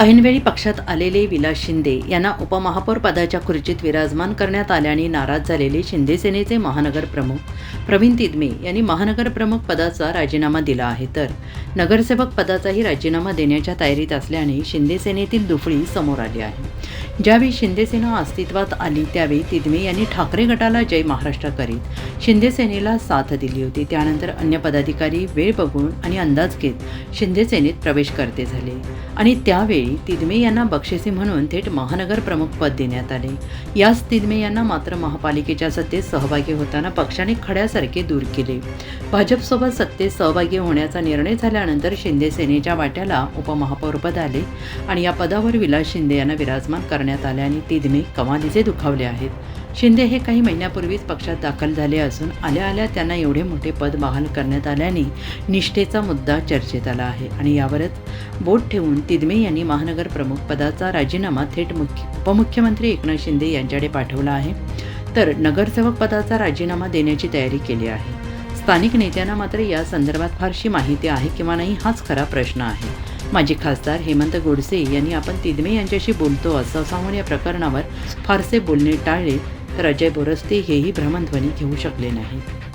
ऐनवेळी पक्षात आलेले विलास शिंदे यांना उपमहापौर पदाच्या खुर्चीत विराजमान करण्यात आल्याने नाराज झालेले शिंदे सेनेचे महानगर प्रमुख प्रवीण तिदमे यांनी महानगर प्रमुख पदाचा राजीनामा दिला आहे. तर नगरसेवक पदाचाही राजीनामा देण्याच्या तयारीत असल्याने शिंदे सेनेतील दुफळी समोर आली आहे. ज्यावेळी शिंदेसेना अस्तित्वात आली त्यावेळी तिदमे यांनी ठाकरे गटाला जय महाराष्ट्र करीत शिंदेसेनेला साथ दिली होती. त्यानंतर अन्य पदाधिकारी वेळ बघून आणि अंदाज घेत शिंदेसेनेत प्रवेश करते झाले. आणि त्यावेळी तिदमे यांना बक्षिसे म्हणून थेट महानगर प्रमुख पद देण्यात आले. याच तिदमे यांना मात्र महापालिकेच्या सत्तेत सहभागी होताना पक्षाने खड्यासारखे दूर केले. भाजपसोबत सत्तेत सहभागी होण्याचा निर्णय झाल्यानंतर शिंदे सेनेच्या वाट्याला उपमहापौरपद आले आणि या पदावर विलास शिंदे यांना विराजमान करण्यात आल्याने तिदमे कमालीचे दुखावले आहेत. शिंदे हे काही महिन्यापूर्वीच पक्षात दाखल झाले असून आल्या आल्या त्यांना एवढे मोठे पद बहाल करण्यात आल्याने निष्ठेचा मुद्दा चर्चेत आला आहे आणि यावरच बोट ठेवून तिदमे यांनी महानगर प्रमुख पदाचा राजीनामा थेट मुख्य उपमुख्यमंत्री एकनाथ शिंदे यांच्याकडे पाठवला आहे. तर नगरसेवक पदाचा राजीनामा देण्याची तयारी केली आहे. स्थानिक नेत्यांना मात्र या संदर्भात फारशी माहिती आहे किंवा नाही हाच खरा प्रश्न आहे. माजी खासदार हेमंत गोडसे यांनी आपण तिदमे यांच्याशी बोलतो असं सांगून या प्रकरणावर फारसे बोलणे टाळले तर अजय बोरस्ते हेही भ्रमणध्वनी घेऊ शकले नाहीत.